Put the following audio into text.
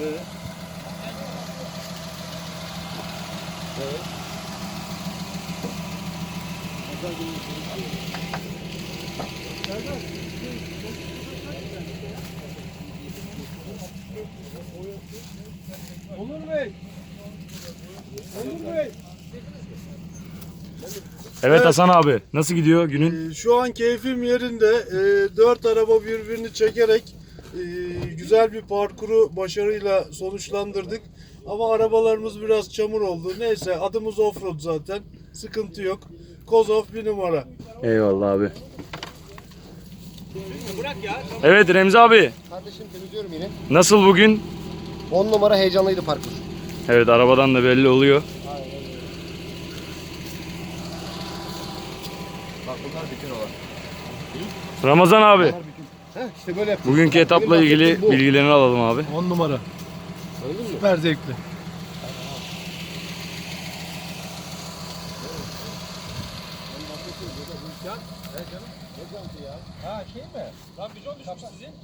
Evet. Evet. Onur Bey. Onur Bey. Evet Hasan abi nasıl gidiyor günün? Ee, Şu an keyfim yerinde. Ee, Dört araba birbirini çekerek güzel bir parkuru başarıyla sonuçlandırdık. Ama arabalarımız biraz çamur oldu. Neyse adımız offroad zaten. Sıkıntı yok. Kozov bir numara. Eyvallah abi. Evet Remzi abi Kardeşim temizliyorum yine. nasıl bugün? 10 numara heyecanlıydı parkur. Evet arabadan da belli oluyor. Bak bunlar bütün olan. Ramazan abi Heh işte böyle yapacağız. bugünkü etapla benim ilgili bahsettiğim bu. bilgilerini alalım abi. 10 numara. Anladın mı? Süper zevkli. Ha şey mi? Lan bijon düşmüş sizin.